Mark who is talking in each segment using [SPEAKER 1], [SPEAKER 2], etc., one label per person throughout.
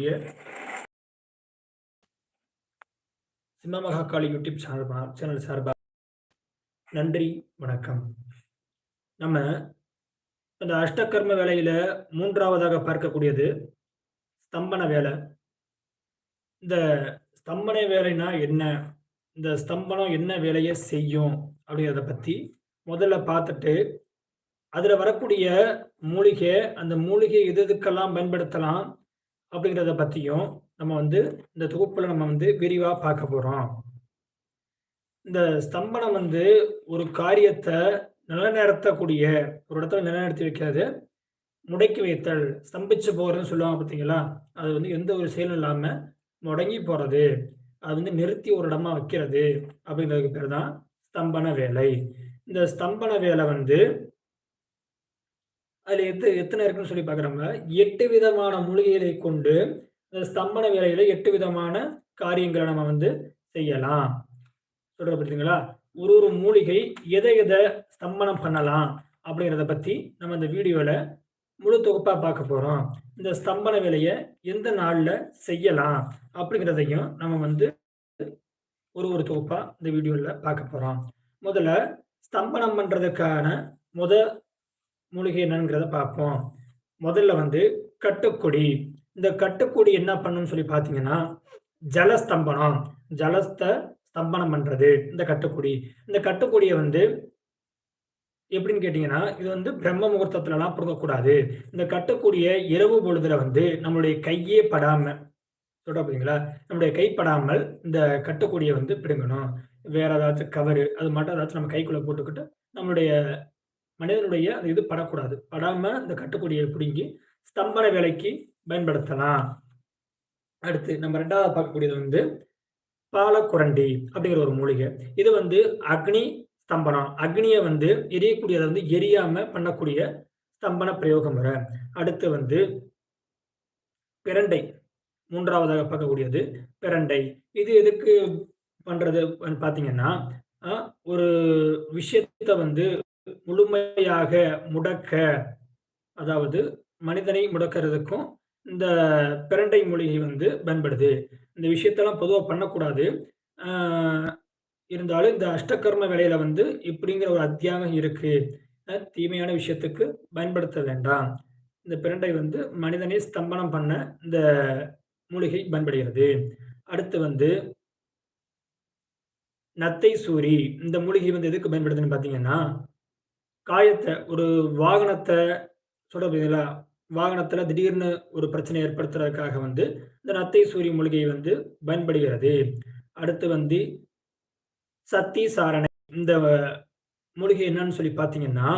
[SPEAKER 1] இருக்கக்கூடிய சிம்மமகாக்காளி YouTube channel channel சார்பாக நன்றி வணக்கம். நம்ம இந்த அஷ்டகர்ம வேலையில் மூன்றாவதாக பார்க்கக்கூடியது ஸ்தம்பன வேலை. இந்த ஸ்தம்பன வேலைனா என்ன? இந்த ஸ்தம்பனம் என்ன வேலையை செய்யும்? அப்படிங்கிறத பற்றி முதல்ல பார்த்துட்டு அதில் வரக்கூடிய மூலிகை அந்த மூலிகை எது எதுக்கெல்லாம் பயன்படுத்தலாம்? அப்படிங்கிறத பற்றியும் நம்ம வந்து இந்த தொகுப்பில் நம்ம வந்து விரிவாக பார்க்க போகிறோம் இந்த ஸ்தம்பனம் வந்து ஒரு காரியத்தை நிலநிறுத்தக்கூடிய ஒரு இடத்துல நிலநிறுத்தி வைக்கிறது முடக்கி வைத்தல் ஸ்தம்பிச்சு போகிறதுன்னு சொல்லுவாங்க பார்த்தீங்களா அது வந்து எந்த ஒரு செயலும் இல்லாமல் முடங்கி போகிறது அது வந்து நிறுத்தி ஒரு இடமா வைக்கிறது அப்படிங்கிறதுக்கு பேர் தான் ஸ்தம்பன வேலை. இந்த ஸ்தம்பன வேலை வந்து அதில் எத்து எத்தனை இருக்குன்னு சொல்லி பார்க்குறோம்னா எட்டு விதமான மூலிகைகளை கொண்டு இந்த ஸ்தம்பன வேலையில எட்டு விதமான காரியங்களை நம்ம வந்து செய்யலாம். சொல்கிற பார்த்தீங்களா ஒரு ஒரு மூலிகை எதை எதை ஸ்தம்பனம் பண்ணலாம் அப்படிங்கிறத பற்றி நம்ம இந்த வீடியோவில் முழு தொகுப்பாக பார்க்க போகிறோம் இந்த ஸ்தம்பன வேலையை எந்த நாளில் செய்யலாம் அப்படிங்கிறதையும் நம்ம வந்து ஒரு ஒரு தொகுப்பாக இந்த வீடியோவில் பார்க்க போகிறோம் முதல்ல ஸ்தம்பனம் பண்ணுறதுக்கான முத மூலிகை என்னங்கிறத பார்ப்போம். முதல்ல வந்து கட்டுக்குடி. இந்த கட்டுக்குடி என்ன பண்ணுன்னு சொல்லி பார்த்தீங்கன்னா ஜலஸ்தம்பனம் ஜலஸ்த ஸ்தம்பனம் பண்ணுறது இந்த கட்டுக்குடி. இந்த கட்டுக்குடியை வந்து எப்படின்னு கேட்டிங்கன்னா இது வந்து பிரம்ம முகூர்த்தத்துலலாம் பிடுங்கக்கூடாது இந்த கட்டக்கூடிய இரவு பொழுதுல வந்து நம்மளுடைய கையே படாமல் சொல்ற பார்த்தீங்களா நம்முடைய கை படாமல் இந்த கட்டக்கூடியை வந்து பிடுங்கணும். வேற ஏதாச்சும் கவரு அது மட்டும் ஏதாச்சும் நம்ம கைக்குள்ளே போட்டுக்கிட்டு நம்மளுடைய மனிதனுடைய அந்த இது படக்கூடாது. படாமல் இந்த கட்டுக்கூடியை பிடுங்கி ஸ்தம்பன வேலைக்கு பயன்படுத்தலாம். அடுத்து நம்ம ரெண்டாவது பார்க்கக்கூடியது வந்து பாலக்குரண்டி அப்படிங்கிற ஒரு மூலிகை. இது வந்து அக்னி ஸ்தம்பனம். அக்னியை வந்து எரியக்கூடியதை வந்து எரியாம பண்ணக்கூடிய ஸ்தம்பன பிரயோக முறை அடுத்து வந்து பிரண்டை. மூன்றாவதாக பார்க்கக்கூடியது பிரண்டை. இது எதுக்கு பண்றது பார்த்தீங்கன்னா ஒரு விஷயத்தை வந்து முழுமையாக முடக்க அதாவது மனிதனை முடக்கிறதுக்கும் இந்த பிரண்டை மூலிகை வந்து பயன்படுது. இந்த விஷயத்தெல்லாம் பொதுவாக பண்ணக்கூடாது. இருந்தாலும் இந்த அஷ்டகர்ம வேலையில வந்து இப்படிங்கிற ஒரு அத்தியாயம் இருக்கு. தீமையான விஷயத்துக்கு பயன்படுத்த வேண்டாம். இந்த பிரண்டை வந்து மனிதனை ஸ்தம்பனம் பண்ண இந்த மூலிகை பயன்படுகிறது. அடுத்து வந்து நத்தை சூரி இந்த மூலிகை வந்து எதுக்கு பயன்படுதுன்னு பார்த்தீங்கன்னா காயத்தை ஒரு வாகனத்தை சொல்ல போதீங்களா வாகனத்தில் திடீர்னு ஒரு பிரச்சனை ஏற்படுத்துறதுக்காக வந்து இந்த நத்தை சூரிய மூலிகை வந்து பயன்படுகிறது. அடுத்து வந்து சத்தி சாரணை. இந்த மூலிகை என்னன்னு சொல்லி பார்த்தீங்கன்னா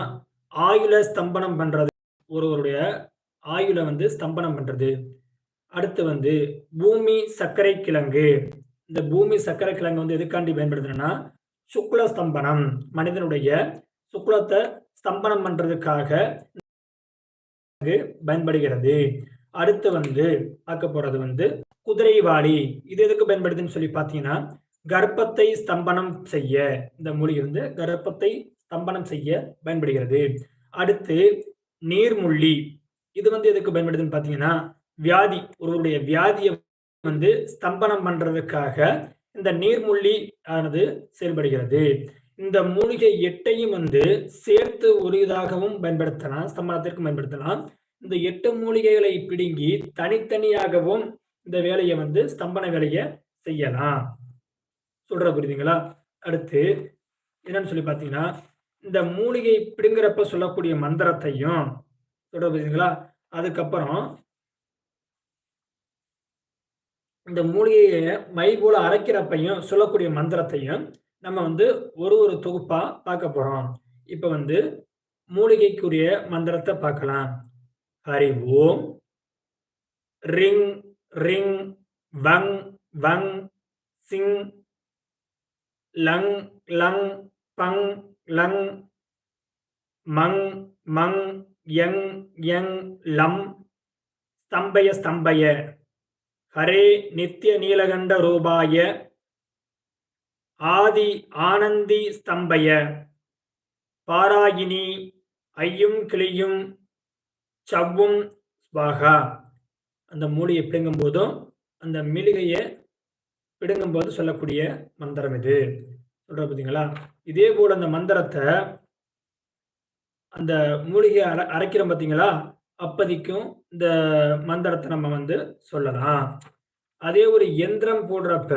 [SPEAKER 1] ஆயுள ஸ்தம்பனம் பண்றது. ஒருவருடைய ஆயுள வந்து ஸ்தம்பனம் பண்ணுறது அடுத்து வந்து பூமி சர்க்கரை கிழங்கு. இந்த பூமி சர்க்கரை கிழங்கு வந்து எதுக்காண்டி பயன்படுத்துனா சுக்ல ஸ்தம்பனம். மனிதனுடைய சுக்லத்தை ஸ்தம்பனம் பண்ணுறதுக்காக பயன்படுகிறது. அடுத்து வந்து பார்க்க போறது வந்து குதிரைவாளி இது எதுக்கு பயன்படுதுன்னு சொல்லி பார்த்தீங்கன்னா கர்ப்பத்தை ஸ்தம்பனம் செய்ய இந்த மூலிகை வந்து கர்ப்பத்தை ஸ்தம்பனம் செய்ய பயன்படுகிறது. அடுத்து நீர்முள்ளி. இது வந்து எதுக்கு பயன்படுதுன்னு பார்த்தீங்கன்னா வியாதி ஒருவருடைய வியாதியை வந்து ஸ்தம்பனம் பண்றதுக்காக இந்த நீர்முள்ளி ஆனது செயல்படுகிறது. இந்த மூலிகை எட்டையும் வந்து சேர்த்து ஒரு இதாகவும் பயன்படுத்தலாம் ஸ்தம்பனத்திற்கும் பயன்படுத்தலாம். இந்த எட்டு மூலிகைகளை பிடுங்கி தனித்தனியாகவும் இந்த வேலையை வந்து ஸ்தம்பன வேலையை செய்யலாம். சொல்ற புரியுதுங்களா? அடுத்து என்னன்னு சொல்லி பார்த்தீங்கன்னா இந்த மூலிகை பிடுங்குறப்ப சொல்லக்கூடிய மந்திரத்தையும் சொல்ற புரியுதுங்களா? அதுக்கப்புறம் இந்த மூலிகையை மை போல அரைக்கிறப்பையும் சொல்லக்கூடிய மந்திரத்தையும் நம்ம வந்து ஒரு ஒரு தொகுப்பா பார்க்க போறோம். இப்ப வந்து மூலிகைக்குரிய மந்திரத்தை பார்க்கலாம். ஹரி ஓம் ரிங் ரிங் வங் வங் சிங் லங் லங் பங் லங் மங் மங் யங் யங் லம் ஸ்தம்பய ஸ்தம்பய ஹரே நித்திய நீலகண்ட ரூபாய ஆதி ஆனந்தி ஸ்தம்பய. பாராயினி ஐயும் கிளியும் சவ்வும் ஸ்வாகா அந்த மூலிகை பிடுங்கும் போதும் அந்த மிளிகையை பிடுங்கும் போது சொல்லக்கூடிய மந்திரம் இது. சொல்ற பார்த்தீங்களா இதே போல் அந்த மந்திரத்தை அந்த மூலிகையை அரை அரைக்கிறோம் பார்த்தீங்களா அப்பதிக்கும் இந்த மந்திரத்தை நம்ம வந்து சொல்லலாம். அதே ஒரு எந்திரம் போடுறப்ப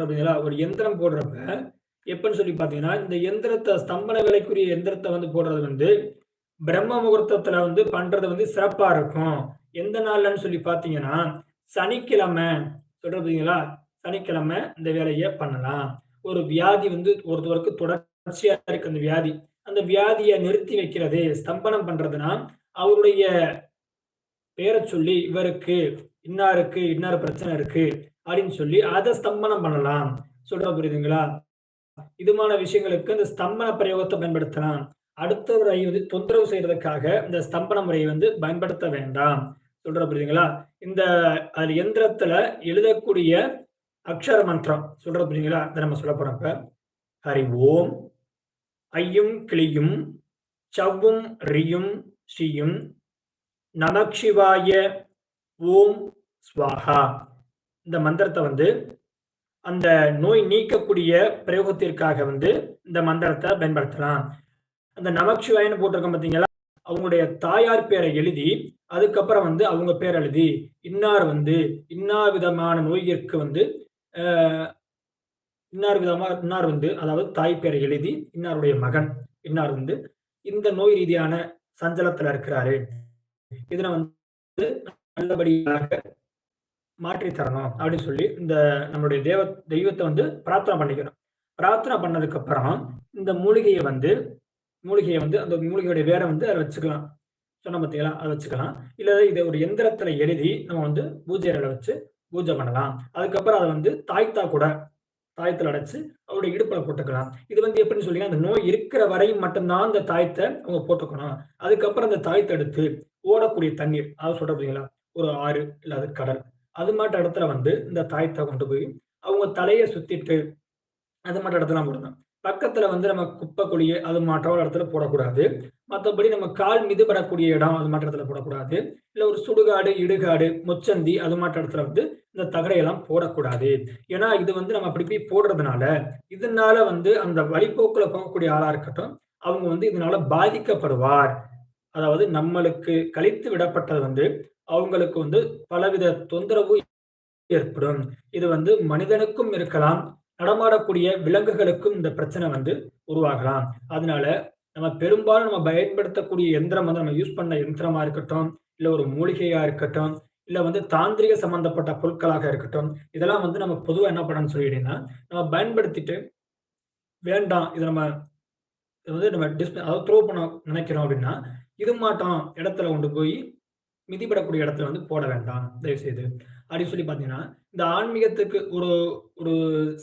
[SPEAKER 1] அப்படிங்களா ஒரு எந்திரம் போடுறப்ப எப்பன்னு சொல்லி பார்த்தீங்கன்னா இந்த எந்திரத்தை ஸ்தம்பன விலைக்குரிய எந்திரத்தை வந்து போடுறது வந்து பிரம்ம முகூர்த்தத்துல வந்து பண்றது வந்து சிறப்பா இருக்கும். எந்த நாள்லன்னு சொல்லி பார்த்தீங்கன்னா சனிக்கிழமை. சொல்றதுங்களா சனிக்கிழமை இந்த வேலையை பண்ணலாம். ஒரு வியாதி வந்து ஒருத்தவருக்கு தொடர்ச்சியா இருக்கு அந்த வியாதி. அந்த வியாதியை நிறுத்தி வைக்கிறது ஸ்தம்பனம் பண்றதுனா அவருடைய பேரை சொல்லி இவருக்கு இன்னாருக்கு இன்னார் பிரச்சனை இருக்கு. அப்படின்னு சொல்லி அதை ஸ்தம்பனம் பண்ணலாம். சொல்ற புரியுதுங்களா? இதுமான விஷயங்களுக்கு இந்த ஸ்தம்பன பிரயோகத்தை பயன்படுத்தலாம். அடுத்தவரை வந்து தொந்தரவு செய்யறதுக்காக இந்த ஸ்தம்பன முறையை வந்து பயன்படுத்த வேண்டாம். சொல்ற புரியுதுங்களா? இந்த அது எந்திரத்துல எழுதக்கூடிய அக்ஷர மந்திரம். சொல்ற புரியுதுங்களா? இதை நம்ம சொல்ல போறோம் இப்ப. ஹரி ஓம். ஐயும் கிளியும் சவ்வும் ரியும் ஸ்ரீயும் நமக்ஷிவாய ஓம் ஸ்வாஹா. இந்த மந்திரத்தை வந்து அந்த நோய் நீக்கக்கூடிய பிரயோகத்திற்காக வந்து இந்த மந்திரத்தை பயன்படுத்தலாம். அந்த நமக்ஷிவாயன்னு போட்டிருக்கோம் பார்த்தீங்களா அவங்களுடைய தாயார் பேரை எழுதி அதுக்கப்புறம் வந்து அவங்க பேர் எழுதி இன்னார் வந்து இன்னார் விதமான நோய்க்கு வந்து இன்னார் விதமாக இன்னார் வந்து அதாவது தாய் பேரை எழுதி இன்னாருடைய மகன் இன்னார் வந்து இந்த நோய் ரீதியான சஞ்சலத்துல இருக்கிறாரு. இதனை வந்து நல்லபடியாக மாற்றி தரணும் அப்படின்னு சொல்லி இந்த நம்மளுடைய தேவ தெய்வத்தை வந்து பிரார்த்தனை பண்ணிக்கணும். பிரார்த்தனை பண்ணதுக்கு அப்புறம் இந்த மூலிகையை வந்து மூலிகையை வந்து அந்த மூலிகையுடைய வேரை வந்து அதை வச்சுக்கலாம். சொன்ன பார்த்தீங்களா அதை வச்சுக்கலாம். இல்லை இதை ஒரு எந்திரத்தில் எழுதி நம்ம வந்து பூஜை வச்சு பூஜை பண்ணலாம். அதுக்கப்புறம் அதை வந்து தாய்த்தா கூட தாயத்தில் அடைச்சு அவருடைய இடுப்பில் போட்டுக்கலாம். இது வந்து எப்படின்னு சொல்லி அந்த நோய் இருக்கிற வரையும் மட்டும்தான் அந்த தாயத்தை அவங்க போட்டுக்கணும். அதுக்கப்புறம் அந்த தாயத்தை எடுத்து ஓடக்கூடிய தண்ணீர் அதை சொல்ற பார்த்தீங்களா ஒரு ஆறு இல்லாத கடல். அது மாட்ட இடத்துல வந்து இந்த தாயத்தை கொண்டு போய் அவங்க தலையை சுத்திட்டு அது மாட்ட இடத்துல போடணும். பக்கத்துல வந்து நம்ம குப்பை குழியை அது மாற்றம் இடத்துல போடக்கூடாது. மற்றபடி நம்ம கால் மிதுபடக்கூடிய இடம் அது மாற்ற இடத்துல போடக்கூடாது. இல்லை ஒரு சுடுகாடு இடுகாடு முச்சந்தி அது மாற்ற இடத்துல வந்து இந்த தகடையெல்லாம் போடக்கூடாது. ஏன்னா இது வந்து நம்ம அப்படி போய் போடுறதுனால இதனால வந்து அந்த வழிபோக்கில் போகக்கூடிய ஆளா இருக்கட்டும் அவங்க வந்து இதனால பாதிக்கப்படுவார். அதாவது நம்மளுக்கு கழித்து விடப்பட்டது வந்து அவங்களுக்கு வந்து பலவித தொந்தரவு ஏற்படும். இது வந்து மனிதனுக்கும் இருக்கலாம் நடமாடக்கூடிய விலங்குகளுக்கும் இந்த பிரச்சனை வந்து உருவாகலாம். அதனால நம்ம பெரும்பாலும் நம்ம பயன்படுத்தக்கூடிய எந்திரம் வந்து நம்ம யூஸ் பண்ண எந்திரமா இருக்கட்டும் இல்லை ஒரு மூலிகையா இருக்கட்டும் இல்லை வந்து தாந்திரிக சம்பந்தப்பட்ட பொருட்களாக இருக்கட்டும் இதெல்லாம் வந்து நம்ம பொதுவாக என்ன பண்ணணும்னு சொல்லிட்டீங்கன்னா நம்ம பயன்படுத்திட்டு வேண்டாம் இதை நம்ம வந்து நம்ம டிஸ்பிளே அதாவது த்ரோ பண்ண நினைக்கிறோம் அப்படின்னா இது மாட்டோம் இடத்துல கொண்டு போய் மிதிப்படக்கூடிய இடத்துல வந்து போட வேண்டாம் தயவுசெய்து. அப்படின்னு சொல்லி பார்த்தீங்கன்னா இந்த ஆன்மீகத்துக்கு ஒரு ஒரு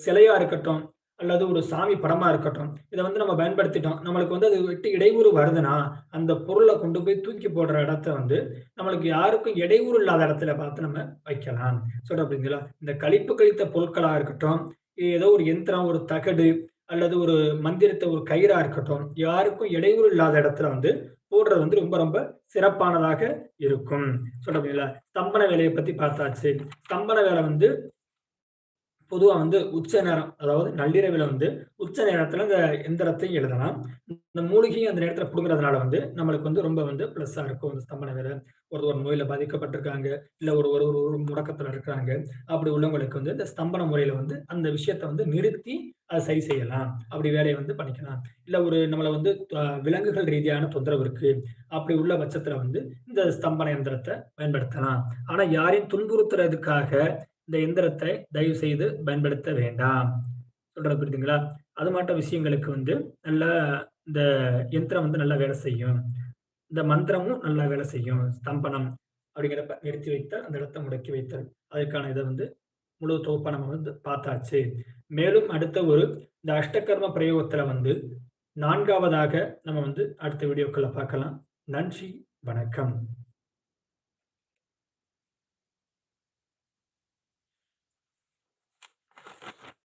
[SPEAKER 1] சிலையா இருக்கட்டும் அல்லது ஒரு சாமி படமா இருக்கட்டும் இதை வந்து நம்ம பயன்படுத்திட்டோம் நம்மளுக்கு வந்து அது விட்டு இடையூறு வருதுன்னா அந்த பொருளை கொண்டு போய் தூக்கி போடுற இடத்த வந்து நம்மளுக்கு யாருக்கும் இடையூறு இல்லாத இடத்துல பார்த்து நம்ம வைக்கலாம். சொல்ற அப்படிங்களா இந்த கழிப்பு கழித்த பொருட்களா இருக்கட்டும் ஏதோ ஒரு எந்திரம் ஒரு தகடு அல்லது ஒரு மந்திரத்தை ஒரு கயிறா இருக்கட்டும் யாருக்கும் இடையூறு இல்லாத இடத்துல வந்து போடுறது வந்து ரொம்ப ரொம்ப சிறப்பானதாக இருக்கும். சொல்றீங்களா? ஸ்தம்பன வேலையை பத்தி பார்த்தாச்சு. ஸ்தம்பன வேலை வந்து பொதுவாக வந்து உச்ச நேரம் அதாவது நள்ளிரவில் வந்து உச்ச நேரத்தில் இந்த எந்திரத்தையும் எழுதலாம். இந்த மூலிகையும் அந்த நேரத்தில் பிடுங்குறதுனால வந்து நம்மளுக்கு வந்து ரொம்ப வந்து ப்ளஸ்ஸாக இருக்கும். இந்த ஸ்தம்பன வேலை ஒரு ஒரு நோயில் பாதிக்கப்பட்டிருக்காங்க இல்லை ஒரு ஒரு ஒரு முடக்கத்தில் இருக்கிறாங்க அப்படி உள்ளவங்களுக்கு வந்து இந்த ஸ்தம்பன முறையில் வந்து அந்த விஷயத்தை வந்து நிறுத்தி அதை சரி செய்யலாம். அப்படி வேலையை வந்து பண்ணிக்கலாம். இல்லை ஒரு நம்மளை வந்து விலங்குகள் ரீதியான தொந்தரவு இருக்கு அப்படி உள்ள பட்சத்தில் வந்து இந்த ஸ்தம்பன எந்திரத்தை பயன்படுத்தலாம். ஆனால் யாரையும் துன்புறுத்துறதுக்காக இந்த எந்திரத்தை தயவு செய்து பயன்படுத்த வேண்டாம். சொல்றது புரியுதுங்களா? அது மாட்ட விஷயங்களுக்கு வந்து நல்லா இந்த எந்திரம் வந்து நல்லா வேலை செய்யும். இந்த மந்திரமும் நல்லா வேலை செய்யும். ஸ்தம்பனம் அப்படிங்கிறப்ப நிறுத்தி வைத்தல் அந்த இடத்தை முடக்கி வைத்தல். அதுக்கான இதை வந்து முழு தொகுப்பா நம்ம வந்து பார்த்தாச்சு. மேலும் அடுத்த ஒரு இந்த அஷ்டகர்ம பிரயோகத்துல வந்து நான்காவதாக நம்ம வந்து அடுத்த வீடியோக்களை பார்க்கலாம். நன்றி வணக்கம்.